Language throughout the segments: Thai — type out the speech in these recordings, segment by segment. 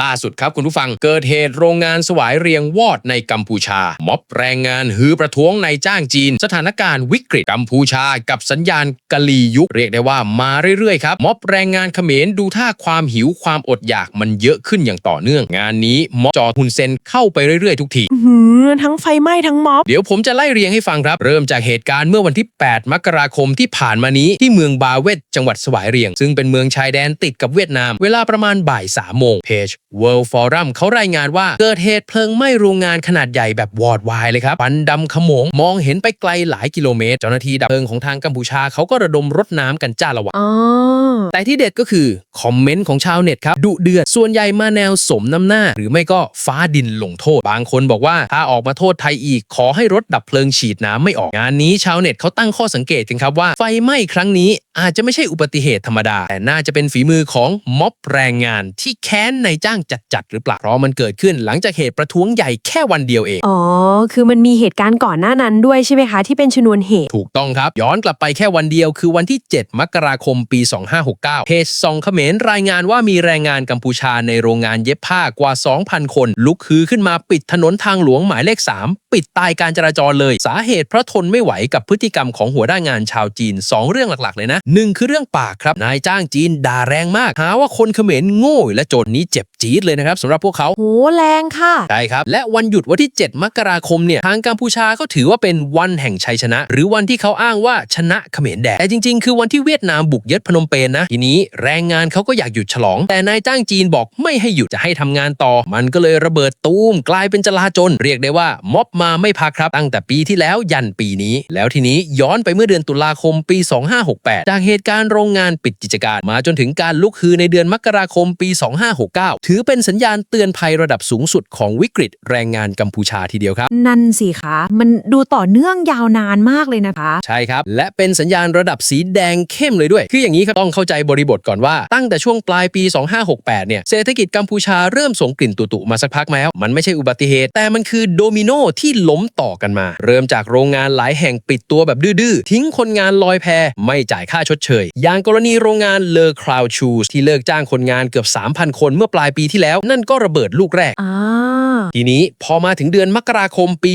ล่าสุดครับคุณผู้ฟังเกิดเหตุโรงงานสวายเรียงวอดในกัมพูชา ม็อบแรงงานฮือประท้วงในจ้างจีน สถานการณ์วิกฤตกัมพูชา กับสัญญาณกะลียุคเรียกได้ว่ามาเรื่อยๆครับม็อบแรงงานเขมรดูท่าความหิวความอดอยากมันเยอะขึ้นอย่างต่อเนื่อง งานนี้ม็อบจอฮุนเซนเข้าไปเรื่อยๆ ทุกทีอื้อหือทั้งไฟไหม้ทั้งม็อบเดี๋ยวผมจะไล่เรียงให้ฟังครับเริ่มจากเหตุการณ์เมื่อวันที่ 8 มกราคมที่ผ่านมานี้ที่เมืองบาเวตจังหวัดสวายเรียง ซึ่งเป็นเมืองชายแดนติดกับเวียดนาม เวลาประมาณบ่าย3โมงเพจ World Forum เขารายงานว่าเกิดเหตุเพลิงไหม้โรงงานขนาดใหญ่แบบวอดวายเลยครับควันดำขโมง มองเห็นไปไกลหลายกิโลเมตร เจ้าหน้าที่ดับเพลิงของทางกัมพูชาเขาก็ระดมรถน้ำกันจ้าละวันอ๋อแต่ที่เด็ดก็คือคอมเมนต์ของชาวเน็ตครับดุเดือดส่วนใหญ่มาแนวสมน้ำหน้า หรือไม่ก็ฟ้าดินลงโทษ บางคนบอกว่าถ้าออกมาโทษไทยอีก ขอให้รถดับเพลิงฉีดน้ำไม่ออกงานนี้ชาวเน็ตเขาตั้งข้อสังเกตกันครับว่าไฟไหม้ครั้งนี้อาจจะไม่ใช่อุบัติเหตุธรรมดา แต่น่าจะเป็นฝีมือของม็อบแรงงานที่แค้นในจ้างจัดๆหรือเปล่า เพราะมันเกิดขึ้นหลังจากเหตุประท้วงใหญ่แค่วันเดียวเอง อ๋อ คือมันมีเหตุการณ์ก่อนหน้านั้นด้วยใช่ไหมคะ ที่เป็นชนวนเหตุ ถูกต้องครับ ย้อนกลับไปแค่วันเดียว คือวันที่ 7 มกราคมปี 2569เพจซองเขมรรายงานว่ามีแรงงานกัมพูชาในโรงงานเย็บผ้ากว่า 2,000 คน ลุกฮือขึ้นมาปิดถนนทางหลวงหมายเลข 3 ปิดตายการจราจรเลย สาเหตุเพราะทนไม่ไหวกับพฤติกรรมของหัวหน้างานชาวจีน 2 เรื่องหลักๆ เลยนะหนึ่งคือเรื่องปากครับ นายจ้างจีนด่าแรงมาก หาว่าคนเขมรโง่และจนนี้เจ็บจี๊ดเลยนะครับสำหรับพวกเขาโหแรงค่ะ ใช่ครับ และวันหยุดวันที่ 7 มกราคมเนี่ยทางกัมพูชาก็ถือว่าเป็นวันแห่งชัยชนะ หรือวันที่เขาอ้างว่าชนะเขมรแดงแต่จริง ๆ คือวันที่เวียดนามบุกยึดพนมเปญนะทีนี้แรงงานเขาก็อยากหยุดฉลอง แต่นายจ้างจีนบอกไม่ให้หยุดจะให้ทำงานต่อ มันก็เลยระเบิดตูมกลายเป็นจลาจลเรียกได้ว่าม็อบมาไม่พักครับตั้งแต่ปีที่แล้วยันปีนี้ แล้วทีนี้ย้อนไปเมื่อเดือนตุลาคมปี 2568 จากเหตุการณ์โรงงานปิดกิจการมาจนถึงการลุกฮือในเดือนมกราคมปี 2569ถือเป็นสัญญาณเตือนภัยระดับสูงสุดของวิกฤตแรงงานกัมพูชาทีเดียวครับ นั่นสิคะ มันดูต่อเนื่องยาวนานมากเลยนะคะ ใช่ครับ และเป็นสัญญาณระดับสีแดงเข้มเลยด้วย คืออย่างนี้ครับต้องเข้าใจบริบทก่อนว่า ตั้งแต่ช่วงปลายปี 2568 เนี่ย เศรษฐกิจกัมพูชาเริ่มส่งกลิ่นตุตุมาสักพักแล้ว มันไม่ใช่อุบัติเหตุ แต่มันคือโดมิโนที่ล้มต่อกันมา เริ่มจากโรงงานหลายแห่งปิดตัวแบบดื้อๆ ทิ้งคนงานลอยแพไม่จ่ายค่าชดเชย อย่างกรณีโรงงานเลอคราวชูสที่เลิกจ้างคนงานเกือบ 3,000 คนเมื่อปลายปีที่แล้วนั่นก็ระเบิดลูกแรกอ่าทีนี้พอมาถึงเดือนมกราคมปี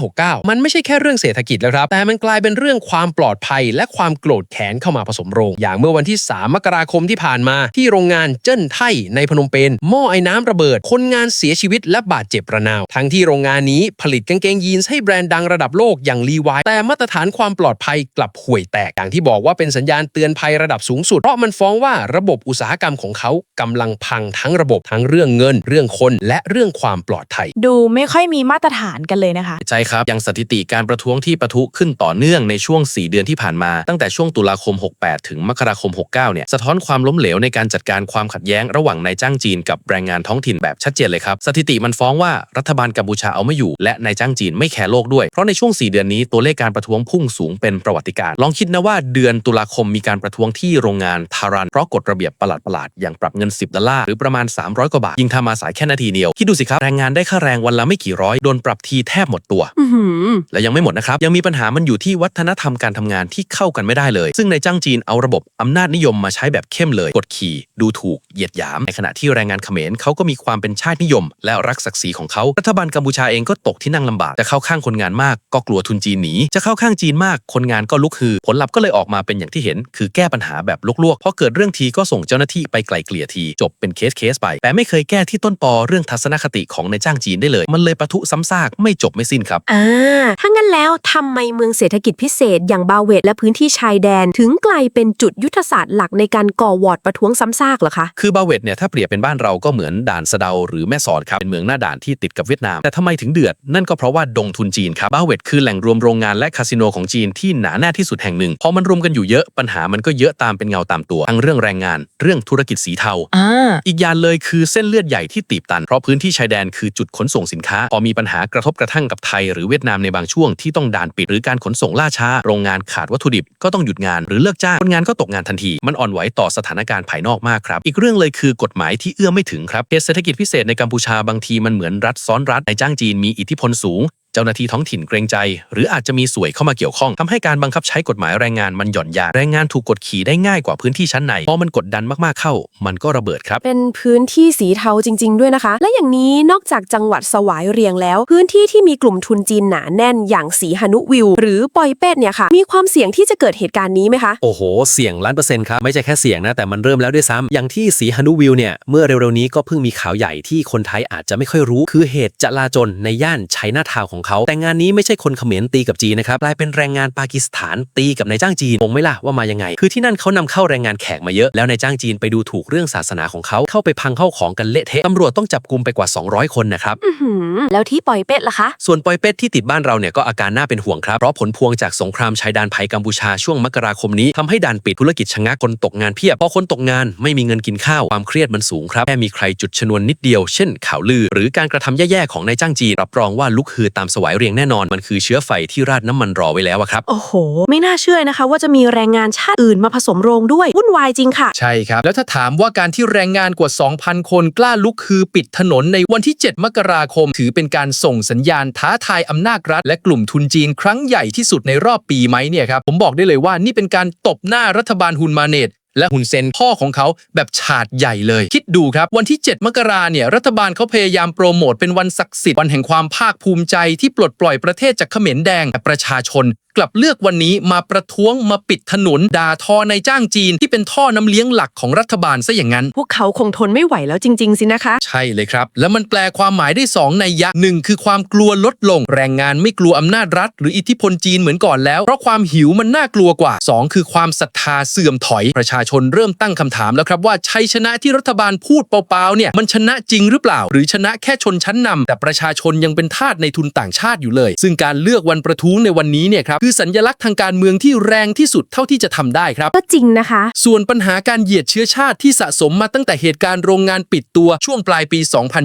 2569 มันไม่ใช่แค่เรื่องเศรษฐกิจแล้วครับ แต่มันกลายเป็นเรื่องความปลอดภัย และความโกรธแค้นเข้ามาผสมโรง อย่างเมื่อวันที่ 3 มกราคมที่ผ่านมา ที่โรงงานเจิ้นไทในพนมเปญหม้อไอ้น้ำระเบิด คนงานเสียชีวิตและบาดเจ็บระนาว ทั้งที่โรงงานนี้ผลิตกางเกงยีนส์ให้แบรนด์ดังระดับโลกอย่างรีวายแต่มาตรฐานความปลอดภัยกลับห่วยแตกอย่างที่บอกว่าเป็นสัญญาณเตือนภัยระดับสูงสุดเพราะมันฟ้องว่าระบบอุตสาหกรรมของเขากำลังพังทั้งระบบทั้งเรื่องเงิน เรื่องคนและเรื่องความปลอดภัย ดูไม่ค่อยมีมาตรฐานกันเลยนะคะ ใช่ครับ ยังสถิติการประท้วงที่ประทุขึ้นต่อเนื่องในช่วง 4 เดือนที่ผ่านมา ตั้งแต่ช่วงตุลาคม 68 ถึงมกราคม 69 เนี่ย สะท้อนความล้มเหลวในการจัดการความขัดแย้งระหว่างนายจ้างจีนกับแรงงานท้องถิ่นแบบชัดเจนเลยครับ สถิติมันฟ้องว่ารัฐบาลกัมพูชาเอาไม่อยู่ และนายจ้างจีนไม่แคร์โลกด้วย เพราะในช่วง 4 เดือนนี้ตัวเลขการประท้วงพุ่งสูงเป็นประวัติการณ์ลองคิดนะว่าเดือนตุลาคมมีการประท้วงที่โรงงานทารันเพราะกฎระเบียบประหลาดๆอย่างปรับเงิน 10 ดอลลาร์หรือประมาณ300 กว่าบาท ยิ่งทำมาสายแค่นาทีเดียวคิดดูสิครับแรงงานได้ค่าแรงวันละไม่กี่ร้อยโดนปรับทีแทบหมดตัวอือหือและยังไม่หมดนะครับ ยังมีปัญหามันอยู่ที่วัฒนธรรมการทำงานที่เข้ากันไม่ได้เลย ซึ่งในจ้างจีนเอาระบบอำนาจนิยมมาใช้แบบเข้มเลย กดขี่ดูถูกเหยียดหยาม ในขณะที่แรงงานเขมรเขาก็มีความเป็นชาตินิยม และรักศักดิ์ศรีของเขารัฐบาลกัมพูชาเองก็ตกที่นั่งลำบากจะเข้าข้างคนงานมาก ก็กลัวทุนจีนหนีจะเข้าข้างจีนมาก คนงานก็ลุกฮือผลลัพธ์ก็เลยออกมาเป็นอย่างที่เห็น คือแก้ปัญหาแบบลวกๆพอเกิดเรื่องทีก็ส่งเจ้าหน้าที่ไปไกลเกลี่ยทีจบเป็นเคสเคสไปแต่ไม่เคยแก้ที่ต้นปอเรื่องทัศนคติของนายจ้างจีนได้เลย มันเลยปะทุซ้ำซากไม่จบไม่สิ้นครับ อ่า ถ้างั้นแล้วทำไมเมืองเศรษฐกิจพิเศษ อย่างบาเวตและพื้นที่ชายแดน ถึงกลายเป็นจุดยุทธศาสตร์หลักในการก่อวอร์ดประท้วงซ้ำซากเหรอคะ คือบาเวตเนี่ยถ้าเปรียบเป็นบ้านเราก็เหมือนด่านสะเดาหรือแม่สอดครับเป็นเมืองหน้าด่านที่ติดกับเวียดนาม แต่ทำไมถึงเดือด นั่นก็เพราะว่าดงทุนจีนครับบาเวตคือแหล่งรวมโรงงานและคาสิโนของจีนที่หนาแน่ที่สุดแห่งหนึ่งพอมันรวมกันอยู่เยอะปัญหามันก็เยอะตามเป็นเงาตามตัวทั้งเรื่องแรงงาน เรื่องธุรกิจสีเทา อ่า อีกอย่างเลยคือือเส้นเลือดใหญ่ที่ตีบตัน เพราะพื้นที่ชายแดนคือจุดขนส่งสินค้า พอมีปัญหากระทบกระทั่งกับไทยหรือเวียดนามในบางช่วงที่ต้องด่านปิดหรือการขนส่งล่าช้า โรงงานขาดวัตถุดิบก็ต้องหยุดงานหรือเลิกจ้างคนงานก็ตกงานทันที มันอ่อนไหวต่อสถานการณ์ภายนอกมากครับ อีกเรื่องเลยคือกฎหมายที่เอื้อไม่ถึงครับเหตุเศรษฐกิจพิเศษในกัมพูชาบางทีมันเหมือนรัฐซ้อนรัฐในจ้างจีนมีอิทธิพลสูง เจ้าหน้าที่ท้องถิ่นเกรงใจ หรืออาจจะมีสวยเข้ามาเกี่ยวข้องทำให้การบังคับใช้กฎหมายแรงงานมันหย่อนยานแรงงานถูกกดขี่ได้ง่ายกว่าพื้นที่ชั้นในพอมันกดดันมากๆเข้า มันก็ระเบิดครับ เป็นพื้นที่สีเทาจริง ๆ ด้วยนะคะ และอย่างนี้นอกจากจังหวัดสวายเรียงแล้ว พื้นที่ที่มีกลุ่มทุนจีนหนาแน่นอย่างสีหนุวิว หรือปอยเป็ดเนี่ยค่ะมีความเสี่ยงที่จะเกิดเหตุการณ์นี้ไหมคะโอ้โหเสี่ยงล้านเปอร์เซ็นต์ครับไม่ใช่แค่เสี่ยงนะแต่มันเริ่มแล้วด้วยซ้ำอย่างที่สีฮานุวิวเนี่ยเมื่อเร็วๆนี้ก็เพิ่งมีข่าวใหญ่ที่คนไทยอาจจะไม่ค่อยรู้ คือเหตุจลาจลในย่านไชน่าทาวน์ของเขา แต่งานนี้ไม่ใช่คนเขมรตีกับจีนนะครับกลายเป็นแรงงานปากีสถานตีกับนายจ้างจีนงงไหมล่ะว่ามายังไง คือที่นั่นเขานำเข้าแรงงานแขกมาเยอะ แล้วนายจ้างจีนไปดูถูกเรื่องศาสนาของเขาเข้าไปพังเข้าของกันเละเทะตำรวจต้องจับกุมไปกว่า 200 คนนะครับอื้อหือแล้วที่ปอยเป็ดล่ะคะ ส่วนปอยเป็ดที่ติดบ้านเราเนี่ยก็อาการน่าเป็นห่วงครับ เพราะผลพวงจากสงครามชายแดนไทยกัมพูชาช่วงมกราคมนี้ทำให้ด่านปิดธุรกิจชะงักคนตกงานเพียบพอคนตกงานไม่มีเงินกินข้าวความเครียดมันสูงครับแค่มีใครจุดชนวนนิดเดียว เช่น ข่าวลือ หรือการกระทำแย่ๆของนายจ้างจีนรับรองว่าลุกฮือตามสวายเรียงแน่นอน มันคือเชื้อไฟที่ราดน้ำมันรอไว้แล้วอะครับ โอ้โห ไม่น่าเชื่อนะคะ ว่าจะมีแรงงานชาติอื่นมาผสมโรงด้วยวุ่นวายจริงค่ะ ใช่ครับ แล้วถ้าถามว่าการที่แรงงานกว่า 2,000 คนกล้าลุกคือปิดถนนในวันที่ 7 มกราคม ถือเป็นการส่งสัญญาณท้าทายอำนาจรัฐ และกลุ่มทุนจีนครั้งใหญ่ที่สุดในรอบปีไหมเนี่ยครับผมบอกได้เลยว่านี่เป็นการตบหน้ารัฐบาลฮุนมาเนต และฮุนเซนพ่อของเขาแบบฉาดใหญ่เลย คิดดูครับ วันที่ 7 มกราเนี่ยรัฐบาลเขาพยายามโปรโมทเป็นวันศักดิ์สิทธิ์วันแห่งความภาคภูมิใจที่ปลดปล่อยประเทศจากเขมรแดงแต่ประชาชน กลับเลือกวันนี้มาประท้วงมาปิดถนนด่าทอในจ้างจีนที่เป็นท่อน้ำเลี้ยงหลักของรัฐบาลซะอย่างนั้น พวกเขาคงทนไม่ไหวแล้วจริง ๆ สินะคะ ใช่เลยครับ แล้วมันแปลความหมายได้2ในยยะหนึ่งคือความกลัวลดลง แรงงานไม่กลัวอำนาจรัฐ หรืออิทธิพลจีนเหมือนก่อนแล้ว เพราะความหิวมันน่ากลัวกว่า 2 คือความศรัทธาเสื่อมถอย ประชาชนเริ่มตั้งคำถามแล้วครับว่าชัยชนะที่รัฐบาลพูดเปล่าๆเนี่ยมันชนะจริงหรือเปล่า หรือชนะแค่ชนชั้นนำแต่ประชาชนยังเป็นทาสในทุนต่างชาติอยู่เลย ซึ่งการเลือกวันประท้วงในวันนี้เนี่ยครับคือสัญลักษณ์ทางการเมืองที่แรงที่สุดเท่าที่จะทำได้ครับ ก็จริงนะคะ ส่วนปัญหาการเหยียดเชื้อชาติที่สะสมมาตั้งแต่เหตุการณ์โรงงานปิดตัวช่วงปลายปี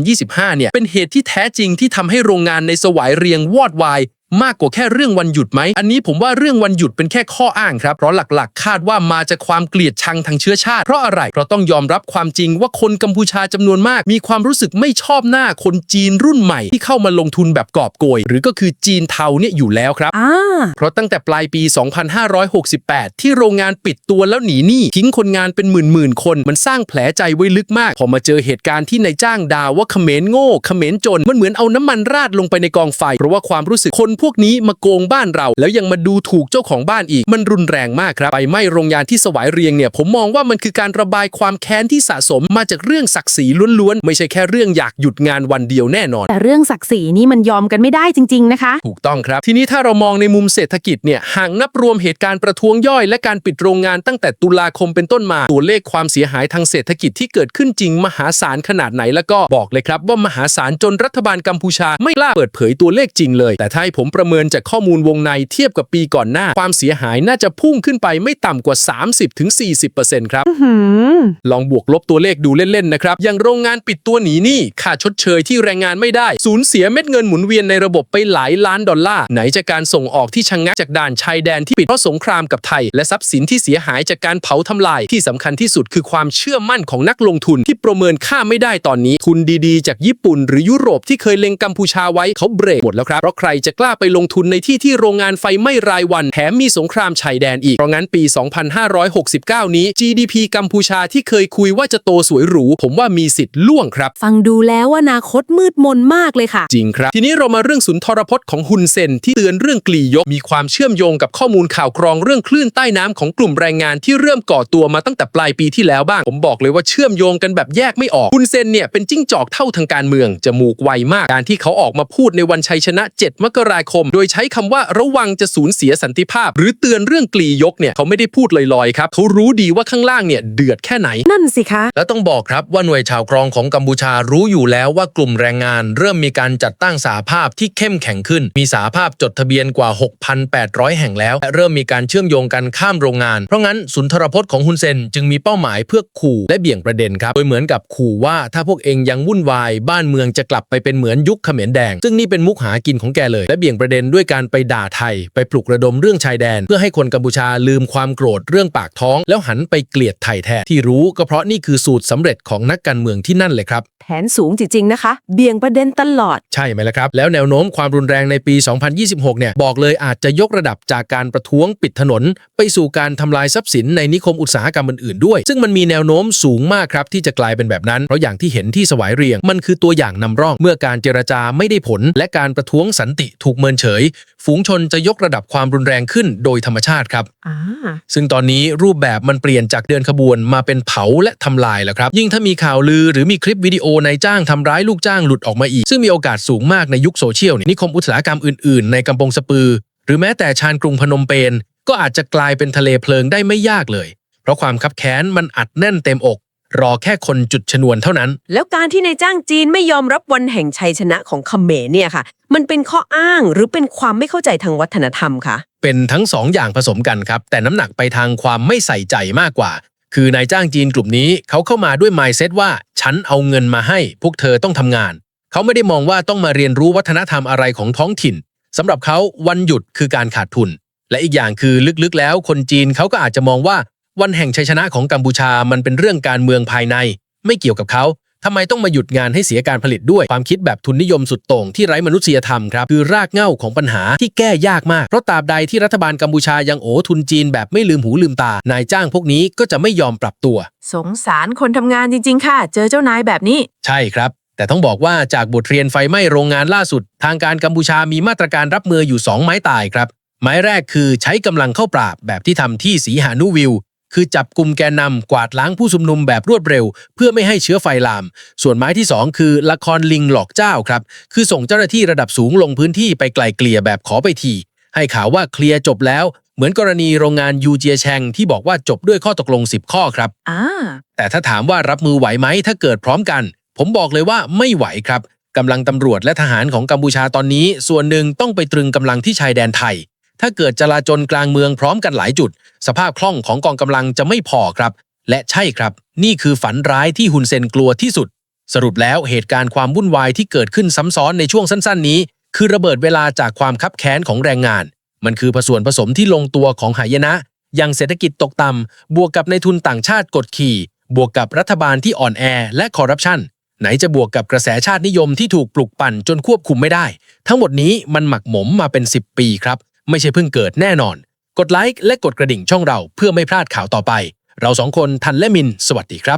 2025 เนี่ย เป็นเหตุที่แท้จริงที่ทำให้โรงงานในสวายเรียงวอดวาย มากกว่าแค่เรื่องวันหยุดไหม อันนี้ผมว่าเรื่องวันหยุดเป็นแค่ข้ออ้างครับ เพราะหลักๆ คาดว่ามาจากความเกลียดชังทางเชื้อชาติ เพราะอะไร เพราะต้องยอมรับความจริงว่าคนกัมพูชาจำนวนมาก มีความรู้สึกไม่ชอบหน้าคนจีนรุ่นใหม่ ที่เข้ามาลงทุนแบบกอบโกย หรือก็คือจีนเทาเนี่ยอยู่แล้วครับอ่าเพราะตั้งแต่ปลายปี 2568 ที่โรงงานปิดตัวแล้วหนีหนี้ทิ้งคนงานเป็นหมื่นๆคน มันสร้างแผลใจไว้ลึกมาก พอมาเจอเหตุการณ์ที่นายจ้างด่าว่าเขมรโง่เขมรจน มันเหมือนเอาน้ำมันราดลงไปในกองไฟ เพราะว่าความรู้สึกคนพวกนี้มาโกงบ้านเรา แล้วยังมาดูถูกเจ้าของบ้านอีก มันรุนแรงมากครับไปไหม้โรงงานที่สวายเรียงเนี่ยผมมองว่ามันคือการระบายความแค้นที่สะสมมาจากเรื่องศักดิ์ศรีล้วนๆ ไม่ใช่แค่เรื่องอยากหยุดงานวันเดียวแน่นอน แต่เรื่องศักดิ์ศรีนี่มันยอมกันไม่ได้จริง ๆ นะคะ ถูกต้องครับ ทีนี้ถ้าเรามองในมุมเศรษฐกิจเนี่ยหากนับรวมเหตุการณ์ประท้วงย่อย และการปิดโรงงานตั้งแต่ตุลาคมเป็นต้นมา ตัวเลขความเสียหายทางเศรษฐกิจที่เกิดขึ้นจริงมหาศาลขนาดไหนแล้วก็บอกเลยครับว่ามหาศาลจนรัฐบาลกัมพูชาไม่กล้าเปิดเผยตัวเลขจริงเลย แต่ถ้าให้ผมประเมินจากข้อมูลวงในเทียบกับปีก่อนหน้า ความเสียหายน่าจะพุ่งขึ้นไปไม่ต่ำกว่า 30-40%ครับหืมลองบวกลบตัวเลขดูเล่น ๆ นะครับ อย่างโรงงานปิดตัวหนีหนี้ค่าชดเชยที่แรงงานไม่ได้ สูญเสียเม็ดเงินหมุนเวียนในระบบไปหลายล้านดอลลาร์ ไหนจะการส่งออกที่ชะงงักจากด่านชายแดนที่ปิดเพราะสงครามกับไทย และทรัพย์สินที่เสียหายจากการเผาทำลาย ที่สำคัญที่สุดคือความเชื่อมั่นของนักลงทุนที่ประเมินค่าไม่ได้ตอนนี้ ทุนดีๆ จากญี่ปุ่น หรือยุโรปที่เคยเล็งกัมพูชาไว้เขาเบรกหมดแล้วครับเพราะใครจะกล้าไปลงทุนในที่ที่โรงงานไฟไหม้รายวันแถมมีสงครามชายแดนอีก เพราะงั้นปี 2569 นี้ GDP กัมพูชาที่เคยคุยว่าจะโตสวยหรู ผมว่ามีสิทธิ์ล่วงครับ ฟังดูแล้วอนาคตมืดมนมากเลยค่ะ จริงครับ ทีนี้เรามาเรื่องสุนทรพจน์ของฮุนเซนที่เตือนเรื่องกลียก มีความเชื่อมโยงกับข้อมูลข่าวกรองเรื่องคลื่นใต้น้ำของกลุ่มแรงงานที่เริ่มก่อตัวมาตั้งแต่ปลายปีที่แล้วบ้าง ผมบอกเลยว่าเชื่อมโยงกันแบบแยกไม่ออกฮุนเซนเนี่ยเป็นจิ้งจอกเท่าทางการเมืองจมูกไวมากการที่เขาออกมาพูดในวันชัยชนะ 7 มกราคม โดยใช้คำว่าระวังจะสูญเสียสันติภาพ หรือเตือนเรื่องกลียกเนี่ยเขาไม่ได้พูดลอยๆครับเขารู้ดีว่าข้างล่างเนี่ยเดือดแค่ไหน นั่นสิคะ และต้องบอกครับว่าหน่วยชาวกรองของกัมพูชารู้อยู่แล้วว่ากลุ่มแรงงาน เริ่มมีการจัดตั้งสาภาพที่เข้มแข็งขึ้น มีสาภาพจดทะเบียนกว่า 6,800 แห่งแล้วและเริ่มมีการเชื่อมโยงกันข้ามโรงงาน เพราะงั้นสุนทรพจน์ของฮุนเซนจึงมีเป้าหมายเพื่อขู่และเบี่ยงประเด็นครับโดยเหมือนกับขู่ว่าถ้าพวกเองยังวุ่นวาย บ้านเมืองจะกลับไปเป็นเหมือนยุคเขมรแดง ซึ่งนี่เป็นมุกหากินของแกเลยและเบี่ยงประเด็นด้วยการไปด่าไทย ไปปลุกระดมเรื่องชายแดน เพื่อให้คนกัมพูชาลืมความโกรธเรื่องปากท้อง แล้วหันไปเกลียดไทยแทนที่รู้ก็เพราะนี่คือสูตรสำเร็จของนักการเมืองที่นั่นเลยครับ แผนสูงจริงๆนะคะ เบี่ยงประเด็นตลอด ใช่ไหมล่ะครับ แล้วแนวโน้มความรุนแรงในปี 2026 เนี่ยบอกเลยอาจจะยกระดับจากการประท้วงปิดถนน ไปสู่การทำลายทรัพย์สินในนิคมอุตสาหกรรมอื่นๆด้วย ซึ่งมันมีแนวโน้มสูงมากครับที่จะกลายเป็นแบบนั้นเพราะอย่างที่เห็นที่สวายเรียง มันคือตัวอย่างนำร่องเมื่อการเจรจาไม่ได้ผล และการประท้วงสันติถูกเมินเฉย ฝูงชนจะยกระดับความรุนแรงขึ้นโดยธรรมชาติครับอ่าซึ่งตอนนี้รูปแบบมันเปลี่ยนจากเดินขบวนมาเป็นเผาและทำลายแล้วครับ ยิ่งถ้ามีข่าวลือหรือมีคลิปวิดีโอนายจ้างทำร้ายลูกจ้างหลุดออกมาอีก ซึ่งมีโอกาสสูงมากในยุคโซเชียลเนี่ยนิคมอุตสาหกรรมอื่นๆ ในกำปงสปือ หรือแม้แต่ชานกรุงพนมเปญก็อาจจะกลายเป็นทะเลเพลิงได้ไม่ยากเลย เพราะความคับแค้นมันอัดแน่นเต็มอก รอแค่คนจุดชนวนเท่านั้น แล้วการที่นายจ้างจีนไม่ยอมรับวันแห่งชัยชนะของเขมรเนี่ยค่ะ มันเป็นข้ออ้างหรือเป็นความไม่เข้าใจทางวัฒนธรรมคะเป็นทั้งสองอย่างผสมกันครับ แต่น้ำหนักไปทางความไม่ใส่ใจมากกว่า คือนายจ้างจีนกลุ่มนี้เขาเข้ามาด้วย mindset ว่า ฉันเอาเงินมาให้ พวกเธอต้องทำงาน เขาไม่ได้มองว่าต้องมาเรียนรู้วัฒนธรรมอะไรของท้องถิ่นสำหรับเขาวันหยุดคือการขาดทุน และอีกอย่างคือลึกๆ แล้วคนจีนเขาก็อาจจะมองว่า วันแห่งชัยชนะของกัมพูชามันเป็นเรื่องการเมืองภายใน ไม่เกี่ยวกับเขาทำไมต้องมาหยุดงานให้เสียการผลิตด้วยความคิดแบบทุนนิยมสุดโต่งที่ไร้มนุษยธรรมครับคือรากเหง้าของปัญหาที่แก้ยากมาก เพราะตราบใดที่รัฐบาลกัมพูชายังโอทุนจีนแบบไม่ลืมหูลืมตา นายจ้างพวกนี้ก็จะไม่ยอมปรับตัว สงสารคนทำงานจริง ๆ ค่ะ เจอเจ้านายแบบนี้ ใช่ครับ แต่ต้องบอกว่าจากบทเรียนไฟไหม้โรงงานล่าสุด ทางการกัมพูชามีมาตรการรับมืออยู่ 2 ไม้ตายครับ ไม้แรกคือใช้กำลังเข้าปราบแบบที่ทำที่สีหานุวิว คือจับกลุ่มแกนนำกวาดล้างผู้ชุมนุมแบบรวดเร็ว เพื่อไม่ให้เชื้อไฟลาม ส่วนไม้ที่ 2 คือละครลิงหลอกเจ้าครับ คือส่งเจ้าหน้าที่ระดับสูงลงพื้นที่ไปไกลเกลี่ยแบบขอไปที ให้ข่าวว่าเคลียร์จบแล้ว เหมือนกรณีโรงงานยูเจียแชงที่บอกว่าจบด้วยข้อตกลง 10 ข้อครับอ่าแต่ถ้าถามว่ารับมือไหวไหมถ้าเกิดพร้อมกัน ผมบอกเลยว่าไม่ไหวครับกำลังตำรวจและทหารของกัมพูชาตอนนี้ ส่วนหนึ่งต้องไปตรึงกำลังที่ชายแดนไทย ถ้าเกิดจลาจลกลางเมืองพร้อมกันหลายจุด สภาพคล่องของกองกำลังจะไม่พอครับ และใช่ครับ นี่คือฝันร้ายที่ฮุนเซนกลัวที่สุด สรุปแล้วเหตุการณ์ความวุ่นวายที่เกิดขึ้นซ้ำซ้อนในช่วงสั้น ๆ นี้ คือระเบิดเวลาจากความคับแค้นของแรงงาน มันคือผสวนผสมที่ลงตัวของหายนะอย่างเศรษฐกิจตกต่ำบวกกับในทุนต่างชาติกดขี่ บวกกับรัฐบาลที่อ่อนแอและคอร์รัปชันไหนจะบวกกับกระแสชาตินิยมที่ถูกปลุกปั่นจนควบคุมไม่ได้ ทั้งหมดนี้มันหมักหมมมาเป็น 10 ปีครับ ไม่ใช่เพิ่งเกิดแน่นอน กดไลค์และกดกระดิ่งช่องเราเพื่อไม่พลาดข่าวต่อไป เราสองคนทันและมิน สวัสดีครับ